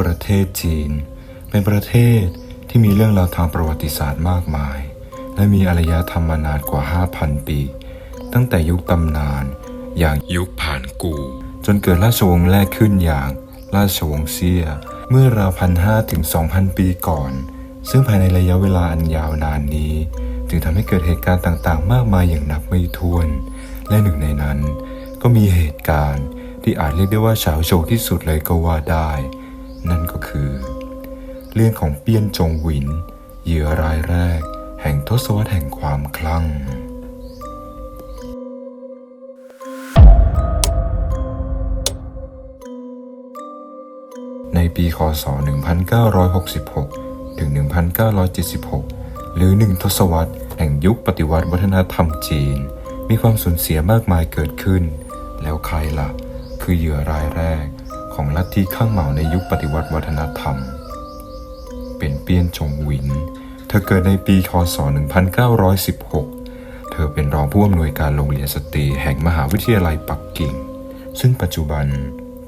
ประเทศจีน เป็นประเทศที่มีเรื่องราวทางประวัติศาสตร์มากมาย และมีอารยธรรมมานานกว่า 5,000 ปี ตั้งแต่ยุคตำนานอย่างยุคผ่านกู จนเกิดราชวงศ์แรกขึ้นอย่างราชวงศ์เซีย เมื่อราวพันห้าถึงสองพันปีก่อน ซึ่งภายในระยะเวลาอันยาวนานนี้จึงทำให้เกิดเหตุการณ์ต่างๆ มากมายอย่างนับไม่ถ้วน และหนึ่งในนั้น ก็มีเหตุการณ์ที่อาจเรียกได้ว่าเฉาโฉกที่สุดเลยก็ว่าได้ นั่นก็คือ เรื่องของเปี้ยนจงหวิน เหยื่อรายแรก แห่งทศวรรษแห่งความคลั่งในปีคศ 1966 ถึง 1976 หรือหนึ่งทศวรรษแห่งยุคปฏิวัติวัฒนธรรมจีน มีความสูญเสียมากมายเกิดขึ้น แล้วใครล่ะ คือเหยื่อรายแรก ของลัทธิข้างเหมาในยุคปฏิวัติวัฒนธรรม เป็นเปี้ยนจงหวิน เธอเกิดในปีคศ 1916 เธอเป็นรองผู้อำนวยการโรงเรียนสตรีแห่งมหาวิทยาลัยปักกิ่ง ซึ่งปัจจุบัน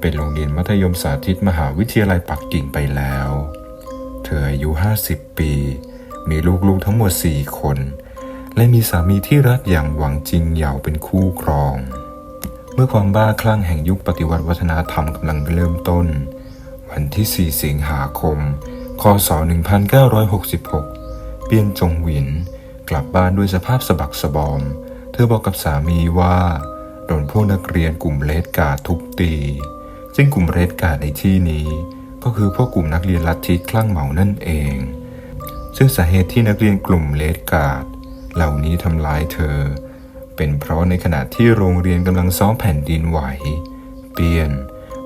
เป็นโรงเรียนมัธยมสาธิตมหาวิทยาลัยปักกิ่งไปแล้ว เธออายุ 50 ปี มีลูกๆทั้งหมด 4 คน และมีสามีที่รักอย่างหวังจริงเหยาเป็นคู่ครอง เมื่อความบ้าคลั่งแห่งยุคปฏิวัติวัฒนธรรมกำลังเริ่มต้น วันที่ 4 สิงหาคม คศ 1966 เปียนจงหวิน กลับบ้านด้วยสภาพสะบักสะบอม เธอบอกกับสามีว่าโดนพวกนักเรียนกลุ่มเลดกาดทุบตี ซึ่งกลุ่มเรดกาดในที่นี้ ก็คือพวกกลุ่มนักเรียนลัทธิคลั่งเหมานั่นเอง ซึ่งสาเหตุที่นักเรียนกลุ่มเลดกาดเหล่านี้ทำร้ายเธอ เป็นเพราะในขณะที่โรงเรียนกำลังซ้อมแผ่นดินไหว เปียน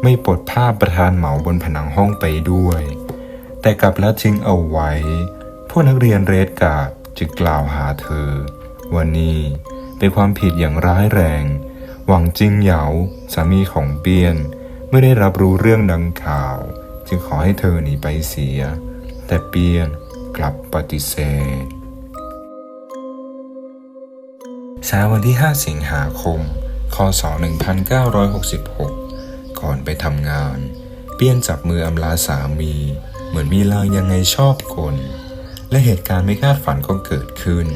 ไม่ปลดภาพประธานเหมาบนผนังห้องไปด้วย แต่กลับละทิ้งเอาไว้ พวกนักเรียนเรดการ์ดจึงกล่าวหาเธอว่านี่เป็นความผิดอย่างร้ายแรง หวังจิงเหยาสามีของเปียนไม่ได้รับรู้เรื่องดังข่าว จึงขอให้เธอหนีไปเสีย แต่เปียนกลับปฏิเสธ เช้าวันที่ 5 สิงหาคม คศ 1966 ก่อนไปทำงาน เปี้ยนจับมืออำลาสามี เหมือนมีลางยังไงชอบกลและเหตุการณ์ไม่คาดฝันก็เกิดขึ้น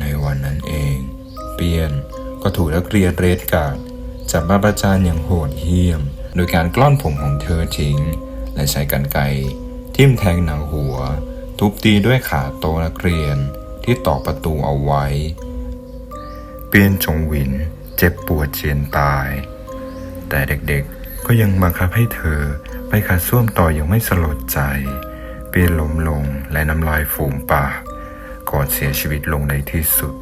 ในวันนั้นเอง เปียนก็ถูกนักเรียนเรดการ์ดจับมาประจานอย่างโหดเหี้ยม โดยการกล้อนผมของเธอทิ้ง และใช้กรรไกรทิ่มแทงหนังหัว ทุบตีด้วยขาโต๊ะนักเรียนที่ตอกประตูเอาไว้ ปียนจงหวินเจ็บปวดเจียนตาย แต่เด็กๆก็ยังบังคับให้เธอไปขัดส้วมต่ออย่างไม่สลดใจ เปียนล้มลงและน้ำลายฟูมปากก่อนเสียชีวิตลงในที่สุด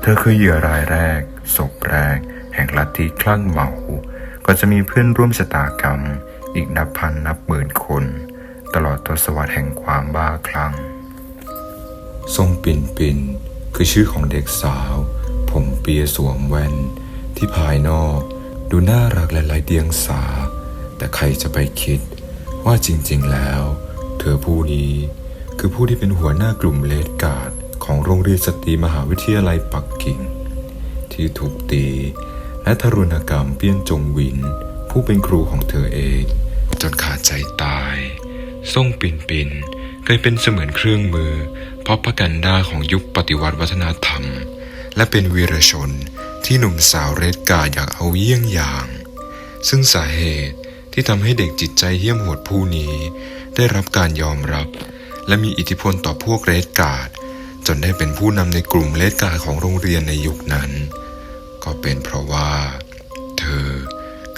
เธอคือเหยื่อรายแรกศพแรก แห่งลัทธิคลั่งเหมาก็จะมีเพื่อนร่วมชะตากรรม อีกนับพันนับหมื่นคน ตลอดทศวรรษแห่งความบ้าคลั่งทรงปิ่นปิ่นคือชื่อของเด็กสาว ผมเปียสวมแว่น ที่ภายนอก ดูน่ารักและไร้เดียงสา แต่ใครจะไปคิด ว่าจริงๆแล้ว เธอผู้นี้ คือผู้ที่เป็นหัวหน้ากลุ่มเลดการ์ดของโรงเรียนสตรีมหาวิทยาลัยปักกิ่ง ที่ถูกตี และทารุณกรรมเปี้ยนจงหวิน ผู้เป็นครูของเธอเอง จนขาดใจตายส่งปินปินเคยเป็นเสมือนเครื่องมือ เพราะประกันดาของยุคปฏิวัติวัฒนธรรม และเป็นวีรชนที่หนุ่มสาวเรดกาอยากเอาเยี่ยงอย่าง ซึ่งสาเหตุที่ทำให้เด็กจิตใจเหี้ยมโหดผู้นี้ ได้รับการยอมรับ และมีอิทธิพลต่อพวกเรดการ์ดจนได้เป็นผู้นำในกลุ่มเลดการ์ดของโรงเรียนในยุคนั้น ก็เป็นเพราะว่า เธอ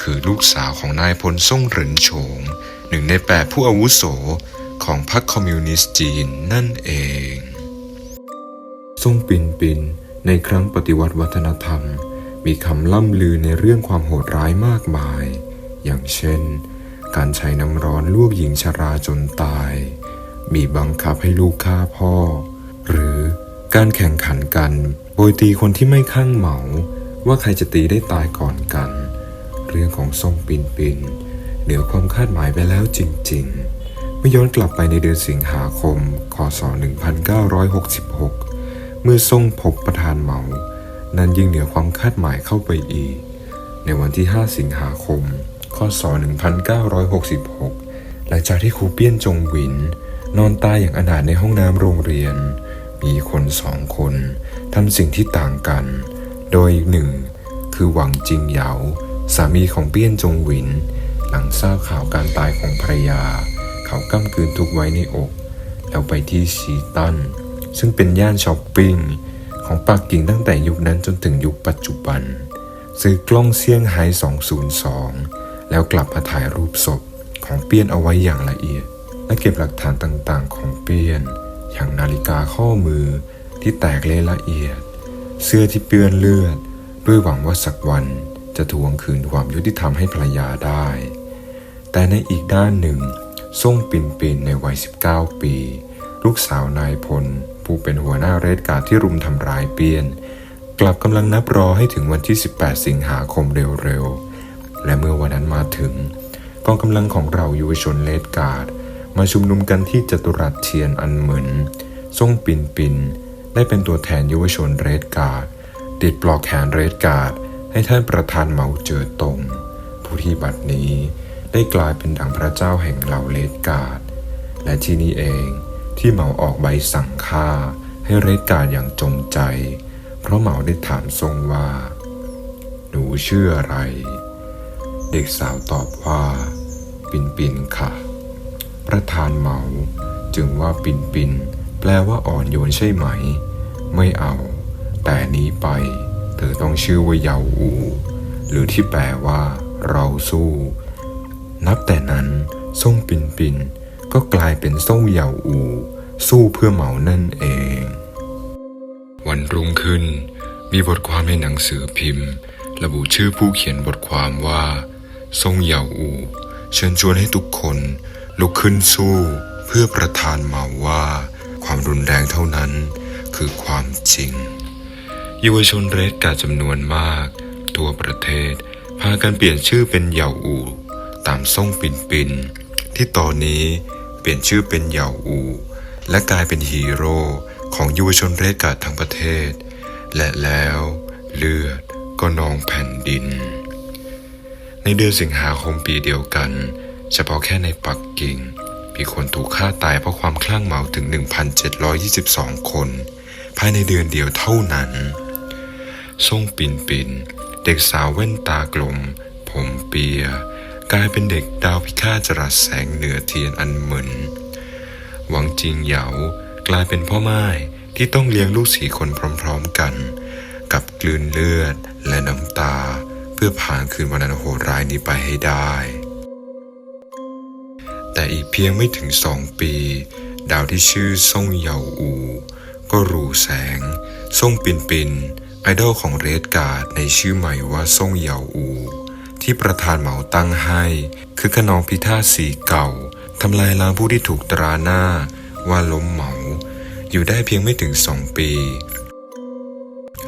คือลูกสาวของนายพลซ่งเหรินโฉงหนึ่งในแปดผู้อาวุโสของพรรคคอมมิวนิสต์จีนนั่นเองทรงปินปิน ในครั้งปฏิวัติวัฒนธรรม มีคำล่ำลือในเรื่องความโหดร้ายมากมาย อย่างเช่น การใช้น้ำร้อนลวกหญิงชราจนตายมีบังคับให้ลูกฆ่าพ่อ หรือการแข่งขันกันโดยตีคนที่ไม่ข้างเหมา ว่าใครจะตีได้ตายก่อนกัน เรื่องของทรงปินปินเหนือความคาดหมายไปแล้วจริง ๆ เมื่อย้อนกลับไปในเดือนสิงหาคม คศ 1966 เมื่อทรงพบประธานเหมา นั้นยิ่งเหนือความคาดหมายเข้าไปอีก ในวันที่ 5 สิงหาคมคศ1966 หลังจากที่ครูเปี้ยนจงหวิน นอนตายอย่างอนาถในห้องน้ำโรงเรียน มีคนสองคนทำสิ่งที่ต่างกัน โดยอีกหนึ่ง คือหวังจิงเหยาสามีของเปี้ยนจงหวิน หลังทราบข่าวการตายของภรรยา เขาก้ำกืนทุกไว้ในอก แล้วไปที่ชีตัน ซึ่งเป็นย่านช้อปปิ้งของปักกิ่งตั้งแต่ยุคนั้นจนถึงยุคปัจจุบัน ซื้อกล้องเซี่ยงไฮ้202 แล้วกลับมาถ่ายรูปศพของเปี้ยนเอาไว้อย่างละเอียด และเก็บหลักฐานต่างๆ ของเปี้ยน อย่างนาฬิกาข้อมือที่แตกเละละเอียด เสื้อที่เปื้อนเลือด ด้วยหวังว่าสักวันจะทวงคืนความยุติธรรมให้ภรรยาได้ แต่ในอีกด้านหนึ่งส่งปินปินในวัย 19 ปี ลูกสาวนายพล ผู้เป็นหัวหน้าเรดการ์ดที่รุมทำร้ายเปียน กลับกำลังนับรอให้ถึงวันที่ 18 สิงหาคมเร็วๆ และเมื่อวันนั้นมาถึง กองกำลังของเรายุวชนเลดการ์ดมาชุมนุมกันที่จตุรัสเทียนอันเหมือนส่งปินปิน ได้เป็นตัวแทนยุวชนเรดการ์ดติดปลอกแขนเรดการ์ดให้ท่านประธานเหมาเจอตง ผู้ที่บัดนี้ได้กลายเป็นดังพระเจ้าแห่งเหล่าเลดการ์ดและที่นี่เอง ที่เหมาออกใบสั่งฆ่าให้เรดการ์ดอย่างจงใจ เพราะเหมาได้ถามทรงว่า หนูชื่ออะไร เด็กสาวตอบว่า ปินปินค่ะ ประธานเหมาจึงว่าปินปินแปลว่าอ่อนโยนใช่ไหม ไม่เอา แต่นี้ไป เธอต้องชื่อว่าเยาอู หรือที่แปลว่า เราสู้ นับแต่นั้นส่งปินปิน ก็กลายเป็นส่งเยาอู สู้เพื่อเหมานั่นเอง วันรุ่งขึ้น มีบทความในหนังสือพิมพ์ ระบุชื่อผู้เขียนบทความว่าทรงเหยาอูเชิญชวนให้ทุกคน ลุกขึ้นสู้ เพื่อประทานเหมาว่า ความรุนแรงเท่านั้น คือความจริงเยาวชนเรดกาจำนวนมาก ทั่วประเทศ พากันเปลี่ยนชื่อเป็นเหยาอู ตามส่งปินปินที่ตอนนี้ เปลี่ยนชื่อเป็นเหยาอู และกลายเป็นฮีโร่ของเยาวชนเรดการ์ดทั้งประเทศ และแล้วเลือดก็นองแผ่นดิน ในเดือนสิงหาคมปีเดียวกัน เฉพาะแค่ในปักกิ่ง มีคนถูกฆ่าตายเพราะความคลั่งเมาถึง 1,722 คน ภายในเดือนเดียวเท่านั้นส่งปินปิน เด็กสาวแว่นตากลม ผมเปีย กลายเป็นเด็กดาวพิฆาตจรัสแสงเหนือเทียนอันเหมือน หวังจิงเหยากลายเป็นพ่อไม้ที่ต้องเลี้ยงลูกสี่คนพร้อมๆกัน กับกลืนเลือดและน้ำตา เพื่อผ่านคืนวันอันโหดร้ายนี้ไปให้ได้ แต่อีกเพียงไม่ถึงสองปี ดาวที่ชื่อซ่งเหยาอู ก็รูแสงซ่งปินปินไอดอลของเรดการ์ดในชื่อใหม่ว่าซ่งเหยาอู ที่ประธานเหมาตั้งให้ คือขนองพิฆาตสีเก่าทำลายล้างผู้ที่ถูกตราหน้า ว่าล้มเหมา อยู่ได้เพียงไม่ถึงสองปี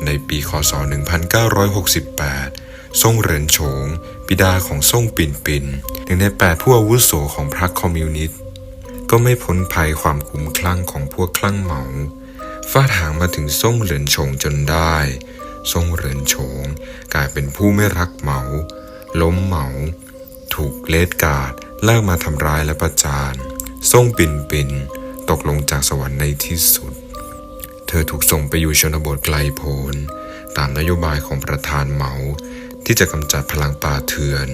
ในปีคศ 1968 ซ่งเหรินโฉงบิดาของซ่งปินปินหนึ่งในแปดผู้อาวุโสของพรรคคอมมิวนิสต์ก็ไม่พ้นภัยความคุ้มคลั่งของพวกคลั่งเหมาฟาดหางมาถึงซ่งเหรินโฉงจนได้ ซ่งเหรินโฉงกลายเป็นผู้ไม่รักเหมา ล้มเหมา ถูกเลดการ์ดลากมาทำร้ายและประจานซ่งปินปินตกลงจากสวรรค์ในที่สุด เธอถูกส่งไปอยู่ชนบทไกลโพ้นตามนโยบายของประธานเหมา ที่จะกำจัดพลังป่าเถื่อน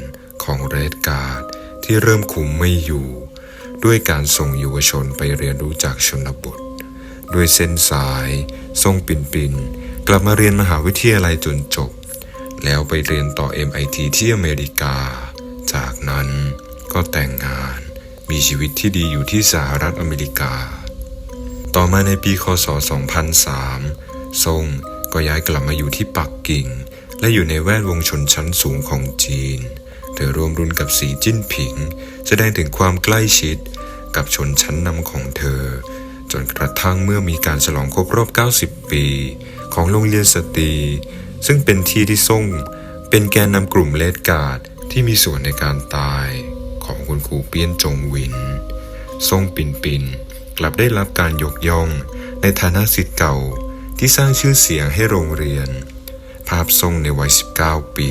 ของเรดการ์ดที่เริ่มคุมไม่อยู่ ด้วยการส่งเยาวชนไปเรียนรู้จากชนบท ด้วยเส้นสาย ทรงปินปิน กลับมาเรียนมหาวิทยาลัยจนจบ แล้วไปเรียนต่อ MIT ที่อเมริกา จากนั้นก็แต่งงาน มีชีวิตที่ดีอยู่ที่สหรัฐอเมริกา ต่อมาในปีคศ 2003 ทรงก็ย้ายกลับมาอยู่ที่ปักกิ่ง และอยู่ในแวดวงชนชั้นสูงของจีน เธอร่วมรุ่นกับสีจิ้นผิง แสดงถึงความใกล้ชิดกับชนชั้นนำของเธอ จนกระทั่งเมื่อมีการฉลองครบรอบ 90 ปี ของโรงเรียนสตรี ซึ่งเป็นที่ที่ส่งเป็นแกนนำกลุ่มเลดการ์ดที่มีส่วนในการตายของคุณครูเปี้ยนจงวินทรงปินปินกลับได้รับการยกย่องในฐานะสิทธิ์เก่าที่สร้างชื่อเสียงให้โรงเรียน ภาพทรงในวัย 19 ปี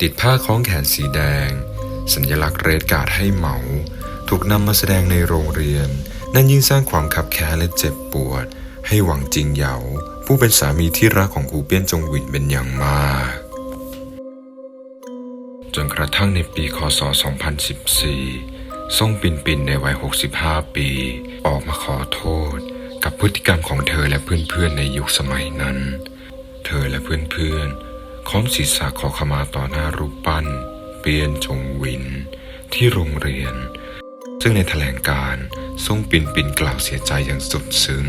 ติดผ้าคล้องแขนสีแดง สัญลักษณ์เรดการ์ดให้เหมาถถูกนำมาแสดงในโรงเรียน นั่นยิ่งสร้างความขับแค้นและเจ็บปวด ให้หวังจริงเหยา ผู้เป็นสามีที่รักของครูเปี้ยนจงหวินเป็นอย่างมาก จนกระทั่งในปีคศ 2014 ซ่งปินปินในวัย 65 ปี ออกมาขอโทษ กับพฤติกรรมของเธอและเพื่อนๆในยุคสมัยนั้น เธอและเพื่อนๆค้อมศีรษะขอขมาต่อหน้ารูปปั้น เปียนจงหวิน ที่โรงเรียน ซึ่งในแถลงการซ่งปินปินกล่าวเสียใจอย่างสุดซึ้ง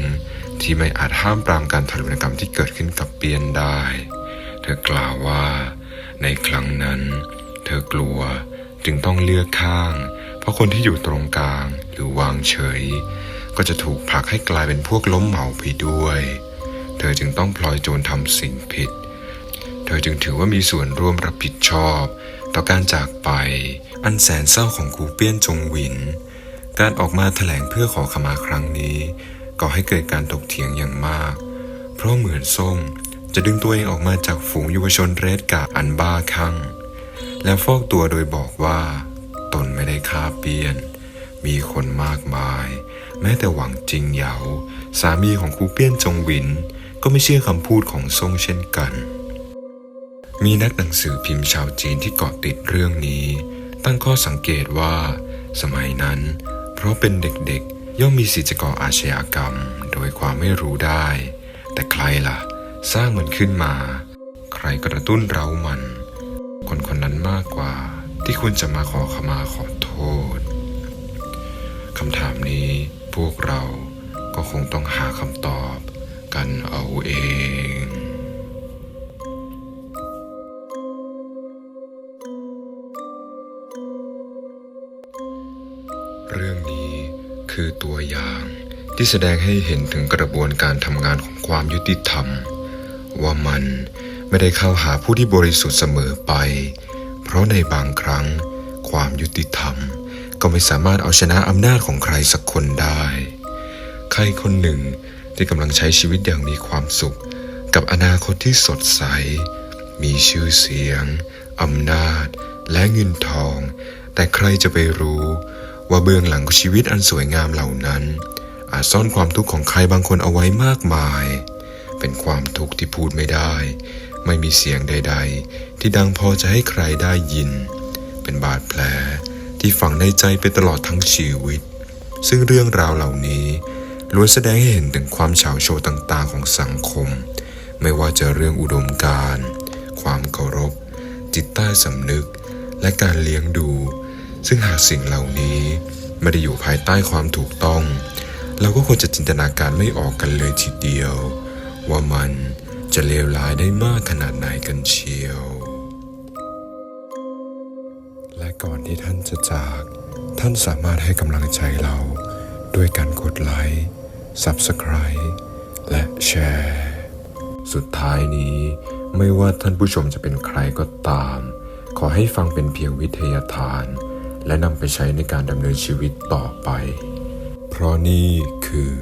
ที่ไม่อาจห้ามปรามการทารุณกรรมที่เกิดขึ้นกับเปียนได้ เธอกล่าวว่า ในครั้งนั้น เธอกลัวจึงต้องเลือกข้าง เพราะคนที่อยู่ตรงกลางหรือวางเฉย ก็จะถูกผลักให้กลายเป็นพวกล้มเหมาไปด้วย เธอจึงต้องพลอยโจรทำสิ่งผิด เธอจึงถือว่ามีส่วนร่วมรับผิดชอบ ต่อการจากไป อันแสนเศร้าของครูเปี้ยนจงหวิน การออกมาแถลงเพื่อขอขมาครั้งนี้ ก่อให้เกิดการถกเถียงอย่างมาก เพราะเหมือนส้มจะดึงตัวเองออกมาจากฝูงเยาวชนเรดกาอันบ้าคลั่งและฟอกตัวโดยบอกว่า ตนไม่ได้ฆ่าเปียน มีคนมากมาย แม้แต่หวังจริงเหยาสามีของครูเปี้ยนจงหวิน ก็ไม่เชื่อคำพูดของซ่งเช่นกัน มีนักหนังสือพิมพ์ชาวจีนที่เกาะติดเรื่องนี้ ตั้งข้อสังเกตว่า สมัยนั้น เพราะเป็นเด็ก ย่อมมีสิทธิ์จะก่ออาชญากรรมโดยความไม่รู้ได้ แต่ใครล่ะ สร้างมันขึ้นมา ใครกระตุ้นเร้ามัน คนคนนั้นมากกว่าที่ควรจะมาขอขมาขอโทษคำถามนี้พวกเราก็คงต้องหาคำตอบกันเอาเองเรื่องนี้ คือตัวอย่าง ที่แสดงให้เห็นถึงกระบวนการทำงานของความยุติธรรม ว่ามันไม่ได้เข้าหาผู้ที่บริสุทธิ์เสมอไป เพราะในบางครั้ง ความยุติธรรม ก็ไม่สามารถเอาชนะอำนาจของใครสักคนได้ ใครคนหนึ่งที่กำลังใช้ชีวิตอย่างมีความสุข กับอนาคตที่สดใส มีชื่อเสียงอำนาจ และเงินทอง แต่ใครจะไปรู้ ว่าเบื้องหลังชีวิตอันสวยงามเหล่านั้น อาจซ่อนความทุกข์ของใครบางคนเอาไว้มากมาย เป็นความทุกข์ที่พูดไม่ได้ ไม่มีเสียงใด ๆ ที่ดังพอจะให้ใครได้ยิน เป็นบาดแผลที่ฝังในใจไปตลอดทั้งชีวิต ซึ่งเรื่องราวเหล่านี้ล้วนแสดงให้เห็นถึงความเฉาโชว์ต่างๆ ของสังคม ไม่ว่าจะเรื่องอุดมการณ์ความเคารพ จิตใต้สำนึก และการเลี้ยงดู ซึ่งหากสิ่งเหล่านี้ไม่ได้อยู่ภายใต้ความถูกต้อง เราก็คงจะจินตนาการไม่ออกกันเลยทีเดียว ว่ามันจะเลวร้ายได้มากขนาดไหนกันเชียว และก่อนที่ท่านจะจาก ท่านสามารถให้กำลังใจเราด้วยการกดไลค์ Subscribe และแชร์ สุดท้ายนี้ไม่ว่าท่านผู้ชมจะเป็นใครก็ตาม ขอให้ฟังเป็นเพียงวิทยาทาน และนำไปใช้ในการดำเนินชีวิตต่อไป เพราะนี่คือ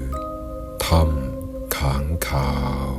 ถ้ำค้างคาว